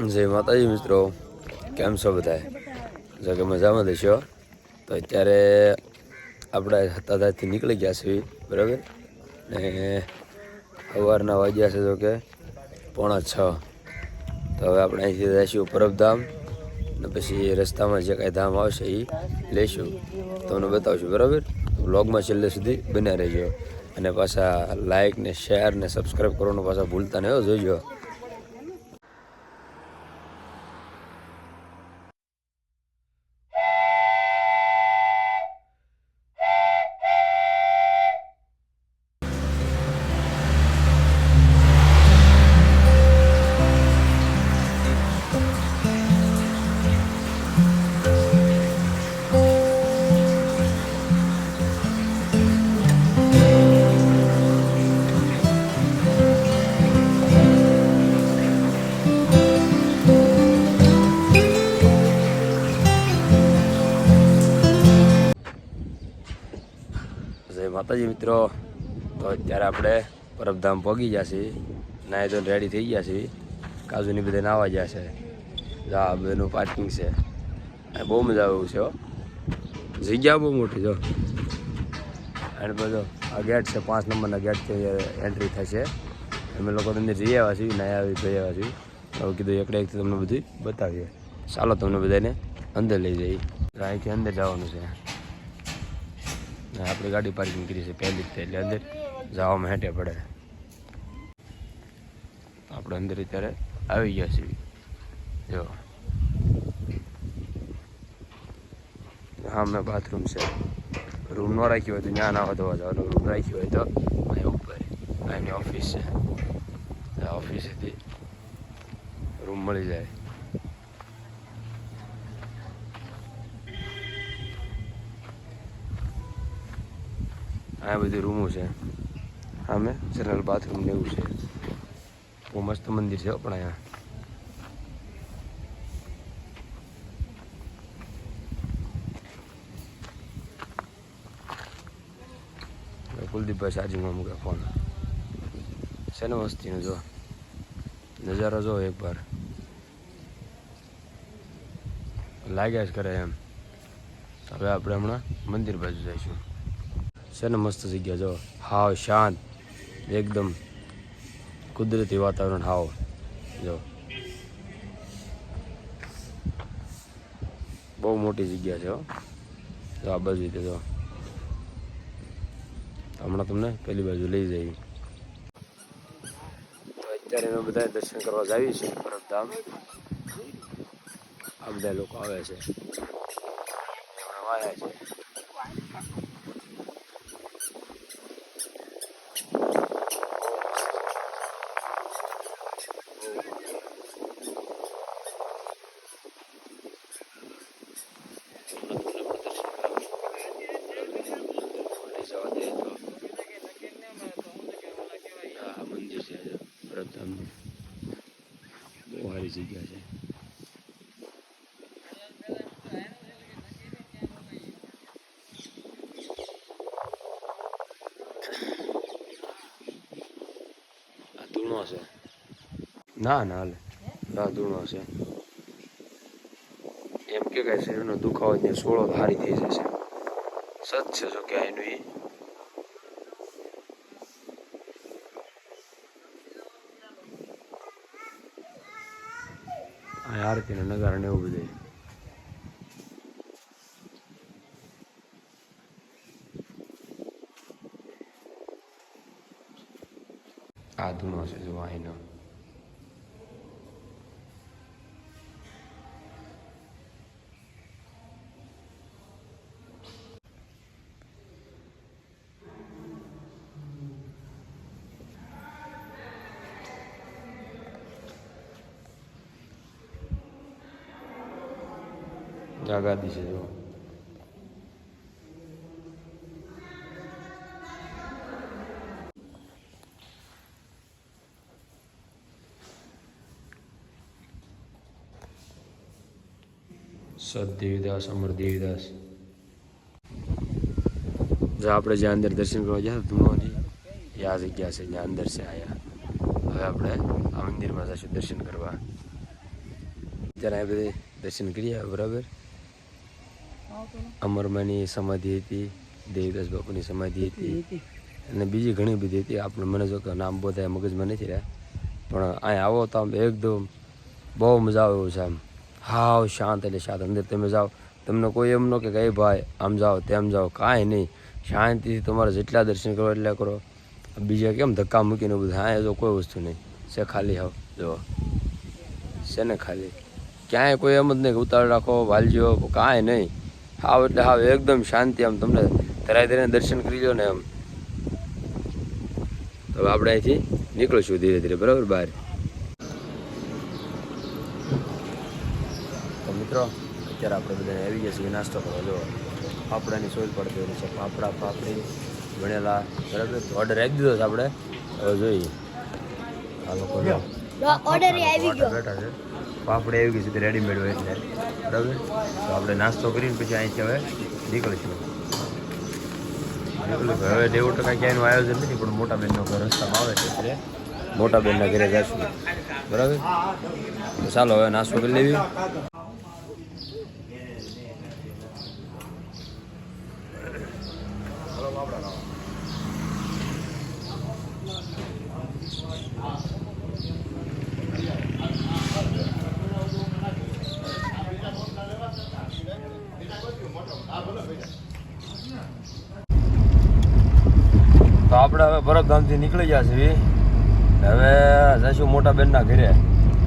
જય માતાજી મિત્રો, કેમ છો બધા જો કે મજામાં દેશો તો અત્યારે આપણે હતાથી નીકળી ગયા છીએ, બરાબર? ને સવારના વાગ્યા છે તો કે પોણા છ. તો હવે આપણે અહીંથી જઈશું પરબધામ, ને પછી રસ્તામાં જે કાંઈ ધામ આવશે એ લઈશું. તમને બતાવશું, બરાબર? વ્લોગમાં છેલ્લે સુધી બન્યા રહેજો. અને પાછા લાઇક ને શેર ને સબસ્ક્રાઈબ કરવાનું પાછા ભૂલતા નહીં જોઈજો. માતાજી મિત્રો, તો અત્યારે આપણે પરબધામ પહોંચી છીએ. નાહી ધોઈને રેડી થઈ ગયા છીએ. કાજુની બધે નાવા ગયા છે. જા બધું પાર્કિંગ છે. બહુ મજા આવે એવું છે જગ્યા બહુ મોટી જો અને બધો આ ગેટ છે, પાંચ નંબરના ગેટથી એન્ટ્રી થશે અમે લોકો અંદર જઈ આવ્યા છીએ, નાહી આવી જઈ આવ્યા છીએ. હવે કીધું એકડે એકથી તમને બધું બતાવીએ. ચાલો તમને બધાને અંદર લઈ જઈએ. અહીંથી અંદર જવાનું છે. આપણે ગાડી પાર્કિંગ કરી છે પહેલી જ એટલે અંદર. જવામાં હેઠે પડે. આપણે અંદર અત્યારે આવી ગયા છીએ. જો. હા મેં બાથરૂમ છે. રૂમ ન રાખ્યો હોય તો ત્યાં ના ધોવા જવાનું રૂમ રાખ્યો હોય તો અહીંયા ઉપર. એમની ઓફિસ છે. આ ઓફિસેથી રૂમ મળી જાય. આ બધી રૂમો છે. સામે જનરલ બાથરૂમ ને એવું છે. બહુ મસ્ત મંદિર છે પણ અહીંયા. કુલદીપભાઈ સાજીમાં મૂકે ફોન છે ને મસ્તીનો જો. નજારો જો એક વાર લાગ્યા જ કરે એમ. હવે આપણે હમણાં મંદિર બાજુ જઈશું. છે ને મસ્ત જગ્યા જો. હાવ શાંત. એકદમ કુદરતી વાતાવરણ હાવ. જો. બહુ મોટી જગ્યા છે જો આ બાજુ રીતે જો. હમણાં તમને પેલી બાજુ લઈ જઈએ અત્યારે અમે બધા દર્શન કરવા જાવી છે પરબધામ આ બધા લોકો આવે છે હમણાં વાયા છે જવા દે તો આ મંદિર છે પ્રથમ બહુ સારી જગ્યા છે આ ધૂણો છે. ના ના હાલે આ ધૂણો છે. એમ કે કઈ શરીરનો દુખાવો ને સોળો હારી થઈ જશે. સચ છે જો કે એનું એ. આરતીના નગારા ને એવું બધું. આ ધૂણો છે જો અહીંનો જો અમર દેવીદાસ જો આપણે જ્યાં અંદર દર્શન કરવા ગયા ધૂનોની એ આ જગ્યા છે, જ્યાં અંદર છે આયા. હવે આપણે આ મંદિરમાં જઈશું દર્શન કરવા. જરા એ બધે દર્શન કર્યા, બરાબર? અમરમાની સમાધિ હતી, દેવીદાસ બાપુની સમાધિ હતી, અને બીજી ઘણી બધી હતી. આપણે મને જો કે નામ બધા મગજમાં નથી રહ્યા. પણ અહીંયા આવો તો આમ એકદમ બહુ મજા આવે એવું છે આમ. હાવ શાંત એટલે શાંત. અંદર તમે જાઓ. તમને કોઈ એમ ન કે કઈ ભાઈ, આમ જાઓ, તેમ જાઓ. કાંઈ નહીં. શાંતિથી તમારે જેટલા દર્શન કરો, એટલા કરો. બીજા કેમ ધક્કા મૂકીને બધું? હા જો કોઈ વસ્તુ નહીં. છે ખાલી હાવ જો છે ને ખાલી. ક્યાંય કોઈ એમ જ નહીં કે ઉતાર રાખો વાલજો કાંઈ નહીં. હાવ એટલે હાવ એકદમ શાંતિ આમ તમને ધરાય ધરાઈને દર્શન કરી લો ને એમ. તો આપણે અહીંથી નીકળશું ધીરે ધીરે, બરાબર? બહાર. મિત્રો અત્યારે આપણે બધાને આવી ગયા છીએ નાસ્તો કરવા. જો ફાફડાની સોય પડતી હોય છે. ફાફડા ફાફડી ભણેલા. બરાબર? ઓર્ડર આપી દીધો છે આપણે. હવે જોઈએ. આ લોકો ઓર્ડર આવી ગયો. બેઠા છે. ફાફડી આવી ગઈ છે રેડીમેડ હોય એટલે બરાબર? તો આપણે નાસ્તો કરીને પછી અહીંથી હવે નીકળીશું. નીકળીશું. હવે નેવું ટકા ક્યાંયનું આયોજન નથી પણ મોટા બહેનનો ઘર રસ્તામાં આવે છે એટલે મોટા બેનના ઘરે જશું. બરાબર? ચાલો હવે નાસ્તો કરી લેવી. તો આપણે હવે ભરતધામથી નીકળી ગયા છીએ. હવે જઈશું મોટા બેનના ઘરે.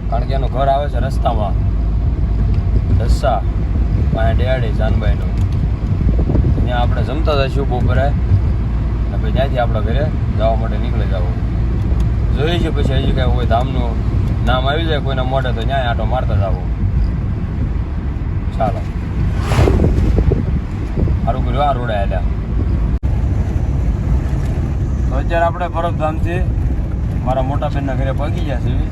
કારણ કે એનું ઘર આવે છે રસ્તામાં. દસ્સા પાસે ડેડી જાનભાઈનું ત્યાં આપણે જમતા જઈશું બપોરે. પછી ત્યાંથી આપણા ઘરે જવા માટે નીકળી જવું. જોઈએ છે પછી હજી કાંઈ કોઈ ધામનું. નામ આવી જાય કોઈના મોઢે તો ત્યાં આટો મારતા જવું ચાલો. સારું કર્યું આ રોડે આલ્યા તો અત્યારે આપણે પરબધામથી મારા મોટા બેનના ઘરે પગી ગયા છીએ.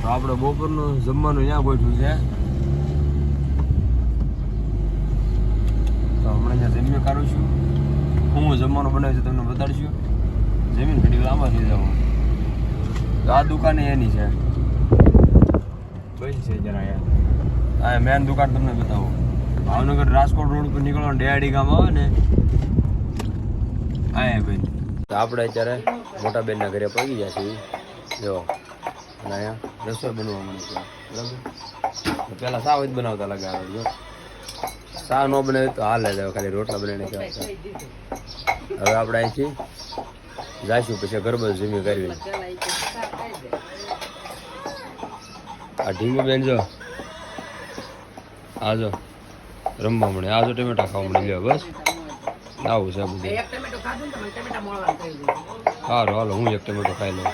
તો આપણે બપોરનું જમવાનું ત્યાં બેઠું છે. તો હમણાં અહીંયા જમીન કાઢું છું. હું જમવાનું બનાવ્યું છે તમને બતાડશું જમીન ઘડી લાંબા થઈ જવું આ દુકાને એની છે. બંધ છે જરા આ મેન દુકાન તમને બતાવો. ભાવનગર રાજકોટ રોડ પર નીકળો ડેહાડી ગામ આવે ને, આ તો આપણે અત્યારે મોટા બેનના ઘરે પહોંચી ગયા છીએ. જો, અને અહીંયા રસોઈ બનવા મળે છે. બરાબર? પહેલાં સાવ જ બનાવતા લગાવે જો. સા ન બને તો હાલ લે ખાલી રોટલા બનાવીને કહેવાય હવે આપણે અહીંથી જઈશું, પછી ગરબા જમી કરવી ઢીંગુ બેન જો. આજો રમવા મળે. આજો ટમેટા ખાવા મળી. બસ. આવું છે બધું. સારું હાલો હું એક ટમેટો ખાઈ લઉં.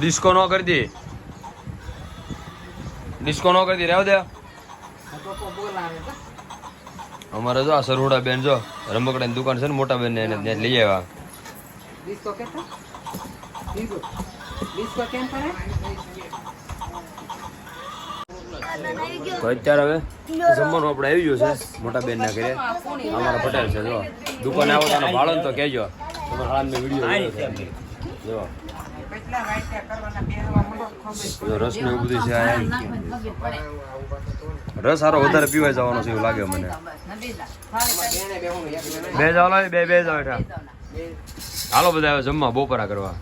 ડિસ્કો ન કરી દે. ડિસ્કો ન કરી દે. રહેવા દે. બોલાવે. અમારે જો આ સરોડા બેન જો રમકડાની દુકાન છે ને મોટા બેન ને એને ત્યાં લઈ આવ્યા. અત્યારે હવે જમવાનું આપણે આવી ગયું છે મોટા બેન ના ઘરે. અમારા પટેલ છે જો. દુકાને આવો તો ભાડો ને તો કહેજો. તમારા હાલનો વીડિયો જો. રસ ને એવું બધું છે રસ સારો વધારે પીવાય જવાનો છે એવું લાગે મને. બે જાવ બે બે જાવ બેઠા હાલો બધા જમવા બપોરા કરવા.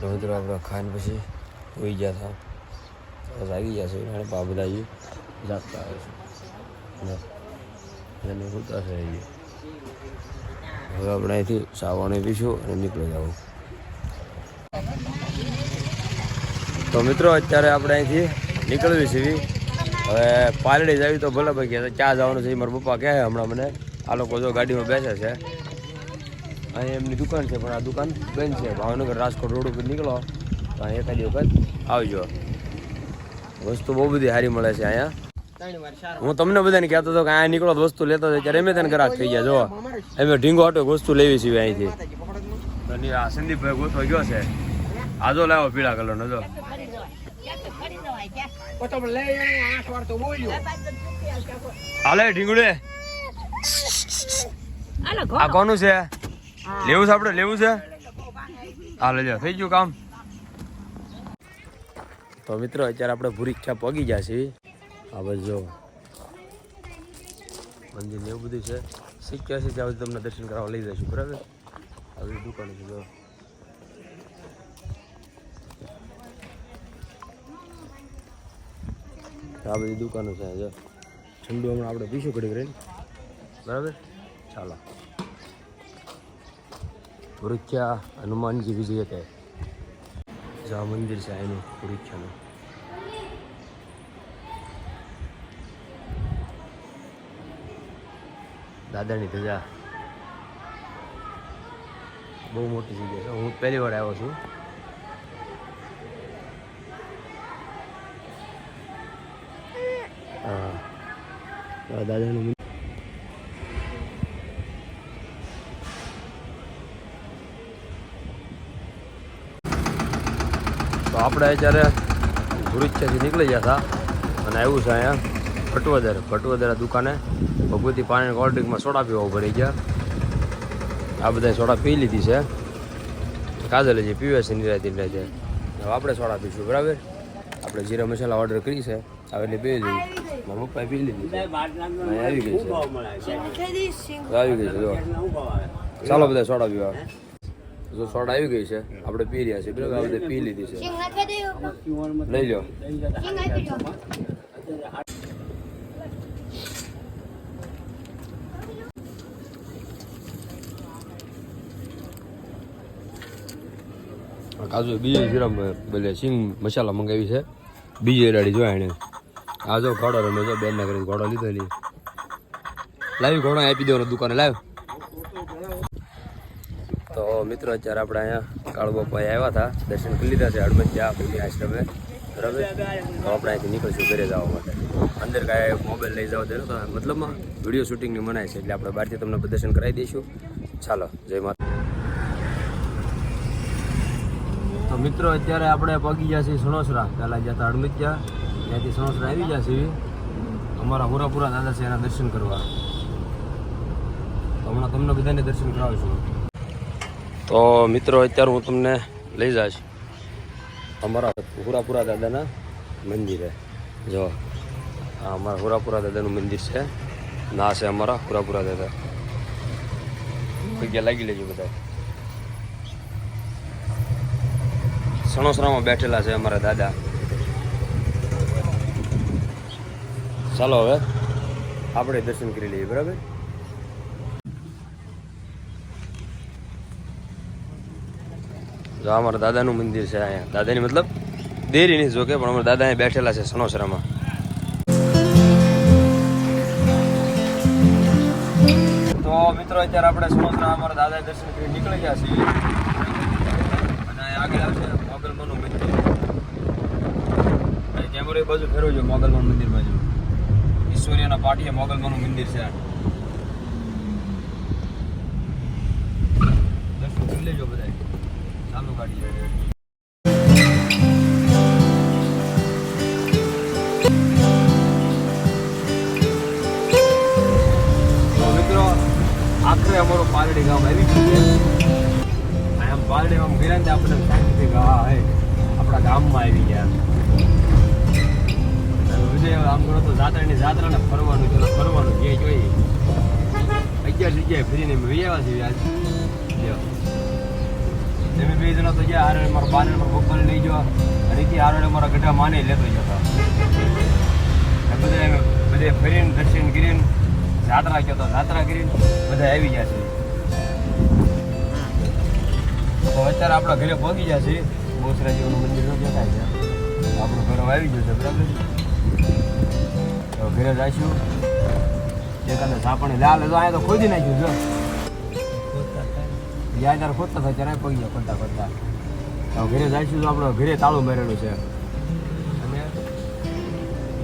તો મિત્રો આપણે ખાઈને પછી હોઈ ગયા હતા. બસ આવી ગયા છે અને પા બધા હજી જાગતા આવે છે. એને સુતા છે હવે આપણે અહીંથી સાવણી પીશું અને નીકળી જવું. તો મિત્રો, અત્યારે આપણે અહીંથી નીકળવી છીએ. હવે પાલડી જાવી તો ભલે ભાઈ કે ક્યાં જવાનું છે મારા પપ્પા કહે હમણાં મને. આ લોકો જો ગાડીમાં બેસે છે. અહીં એમની દુકાન છે, પણ આ દુકાન બંધ છે. ભાવનગર રાજકોટ રોડ ઉપર નીકળો, તો અહીં એકાદી વખત આવજો. વસ્તુ બહુ બધી સારી મળે છે અહીંયા. હું તમને બધાને કહેતો હતો કે અહીંયા નીકળો તો વસ્તુ લેતો હતો ત્યારે એમ તને ગ્રાહક થઈ ગયા, જો. એમે ઢીંગો આટો વસ્તુ લેવી છે અહીંથી. સંદીપભાઈ ગોતવા ગયો છે. આજો લાવો, પીળા કલર જો. બોલ્યો હાલે, ઢીંગડે. આ કોનું છે? લેવું છે આપણે, લેવું છે? હાલે લ્યો થઈ ગયું કામ. તો મિત્રો, અત્યારે આપણે ભૂરીચ્છા પગી ગયા છીએ. બાજુ જો. મંદિર ને એવું બધું છે. શીખ્યા છે ત્યાં તમને દર્શન કરાવવા લઈ જઈશું, બરાબર? આવી દુકાન છે, જો. આ બધી દુકાનો છે, જો. ઠંડુ હમણાં આપણે પીશું ઘડી કરીને બરાબર? ચાલો. વૃક્ષા હનુમાનજી વિજય કહે જા મંદિર છે એનું વૃક્ષાનું. દાદાની ધજા. બહુ મોટી જગ્યા છે. હું પહેલી વાર આવ્યો છું. દાદાનું તો આપણે અત્યારે ભુરીચ્છાથી નીકળી ગયા હતા અને આવ્યું છે અહીંયા ભટવદર. ભટવદર દુકાને ભગવતી પાણી કોલ્ડ ડ્રિંકમાં સોડા પીવા ભરી ગયા. આ બધા સોડા પી લીધી છે. કાજલ જે પીવે છે નિરાતી નિરાતે હવે આપણે સોડા પીશું, બરાબર? આપણે જીરા મસાલા ઓર્ડર કરી છે. હવે એટલે પી લીધી. મારા પપ્પા પી લીધી છે આવી ગઈ છે આવી ગઈ છે જો ચાલો બધા સોડા પીવા જો સોડા આવી ગઈ છે આપણે પી રહ્યા છીએ બરાબર આ બધા પી લીધી છે લઈ લો સિંગ આપી દો કાજુ બીજી સિરમ બોલે સિંગ મસાલા મંગાવી છે બીજી રેડી જોયા એને આ જો ઘોડો રમે જો બેન ના કરી ઘોડો નહીં લાવી ઘોડો આપી દેવાનો દુકાને લાવ તો મિત્રો, અત્યારે આપણે અહીંયા કાળુ બાપાએ આવ્યા હતા, દર્શન કરી લીધા છે હડમતિયા પૂરી આશ્રમે. બરાબર? તો આપણે અહીંથી નીકળશું ઘરે જવા માટે. અંદર કાંઈ મોબાઈલ લઈ જાવ દેલો મતલબમાં વીડિયો શૂટિંગની મનાય છે, એટલે આપણે બહારથી તમને પ્રદર્શન કરાવી દઈશું. ચાલો, જય માતા. તો મિત્રો, અત્યારે આપણે પગી ગયા છીએ, સણોસરા. પહેલાં ગયા હતા હડમતિયા ત્યાંથી સણોસરા આવી ગયા છીએ. અમારા પૂરાપુરા દાદા છે એના દર્શન કરવા. હમણાં તમને બધાને દર્શન કરાવીશું. તો મિત્રો, અત્યારે હું તમને લઈ જઈશ અમારા હુરાપુરા દાદાના મંદિરે. જો, આ અમારા હોરાપુરા દાદાનું મંદિર છે. ના છે અમારા હુરાપુરા દાદા. જગ્યા લાગી લેજો બધા સણોસરામાં બેઠેલા છે અમારા દાદા. ચાલો હવે આપણે દર્શન કરી લઈએ, બરાબર? જો અમારા દાદાનું મંદિર છે અહીંયા. દાદાની મતલબ દેરી નહીં જોકે, પણ અમારા દાદા અહીંયા બેઠેલા છે સનોસરામાં. તો મિત્રો, અત્યારે આપણે સનોસરા અમારા દાદા દર્શન કરી નીકળી ગયા છીએ. અને આગળ આવશે મોગલમાનું મંદિર. કેમેરો બાજુ ફેરવજો મોગલમાનું મંદિર બાજુ. ઈશ્વરીયના પાટીએ મોગલમાનું મંદિર છે. દર્શન કરી લેજો બધા ચાલુ મિત્રો, આખરે અમારું પાલડી ગામ આવી ગયું છે. આમ પાલડી ગામ ગયા ને આપણે આપણા ગામમાં આવી ગયા. અને આમ ગણો તો જાત્રાની જાત્રાને ફરવાનું છે ફરવાનું જે જોઈએ. અગિયાર જગ્યાએ ફરીને મેં આવ્યા છીએ આજ. તમે બે જણા તો ગયા, હારે મારા બાને મારા પપ્પાને લઈ જવા અને એથી હારે મારા ગઢા માને લેતો જતા બધા બધે ફરીને દર્શન કરીને જાત્રા કહેતો જાત્રા કરીને બધા આવી ગયા છે તો અત્યારે આપણા ઘરે પહોંચી ગયા છે બોસરાજીનું મંદિર દેખાય છે. આપણું ઘર આવી ગયું છે, બરાબર તો ઘરે જઈશું. એકાદા સાપણી લાલ તો અહીંયા તો ખોદી નાખ્યું જો જ્યાં ત્યારે ખોદતા થાય ત્યારે પગી ગયા ખોદતા ખોદતા. તો ઘરે જઈશું તો આપણે ઘરે તાળું મારેલું છે. અને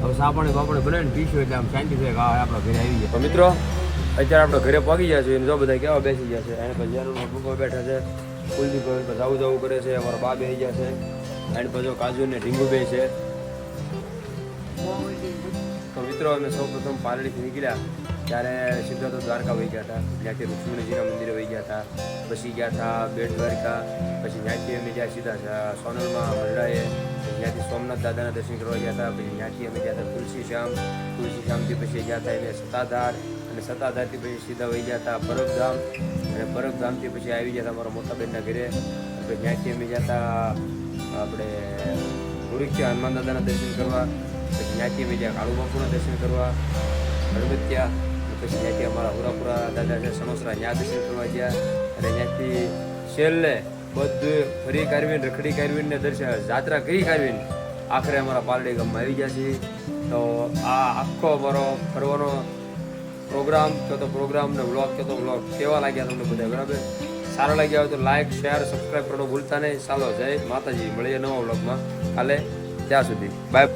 હવે સાપણી બાપણી બનાવીને પીશું એટલે આમ શાંતિ થાય કે હા આપણા ઘરે આવી ગયા. તો મિત્રો અત્યારે આપણે ઘરે પગી ગયા છે જો બધા કેવા બેસી ગયા છે. એને પછી ભૂકો બેઠા છે કુલદીપ ભાઈ જાવું જાવું કરે છે અમારા બા બેસી ગયા છે. એન્ડ પછી કાજુ ને ઢીંગુ બે છે. મિત્રો અમે સૌ પ્રથમ પાલડીથી નીકળ્યા, ત્યારે સીધા તો દ્વારકા વહી ગયા હતા. ત્યાંથી રૂક્ષ્મણીજીના મંદિરે વહી ગયા હતા. પછી ગયા હતા બેટ દ્વારકા, પછી ત્યાંથી અમે ગયા સીધા સોનલમાં હરડાએ પછી ત્યાંથી સોમનાથ દાદાના દર્શન કરવા ગયા હતા. પછી ત્યાંથી અમે ગયા હતા તુલસી શ્યામ તુલસી શ્યામથી પછી ગયા હતા એને સતાધાર અને સતાધારથી પછી સીધા વહી ગયા હતા પરબધામ. અને પરબધામથી પછી આવી ગયા હતા મારા મોટા બેનના ઘરે. ત્યાંથી અમે ગયા હતા આપણે ભૂરીખ્યા હનુમાન દાદાના દર્શન કરવા. પછી ત્યાંથી અમે ગયા કાળુ બાપુના દર્શન કરવા અને પછી ત્યાંથી અમારા ઉરાપુરા દાદા છે, સણોસરા, ત્યાં દર્શન કરવા ગયા. અને ત્યાંથી છેલ્લે બધું ફરી કાઢવીને રખડી કાઢવીને દર્શન જાત્રા કરી કાઢવીને આખરે અમારા પાલડી ગામમાં આવી ગયા છીએ. તો આ આખો અમારો ફરવાનો પ્રોગ્રામ, કયો તો પ્રોગ્રામ બ્લોગ વ્લોગ તો બ્લોગ કેવા લાગ્યા તમને બધા, બરાબર? સારા લાગ્યા હોય તો લાઈક, શેર, સબસ્ક્રાઈબ કરવાનું ભૂલતા નહીં. ચાલો, જય માતાજી. મળીએ નવા બ્લોગમાં કાલે ત્યાં સુધી. બાય.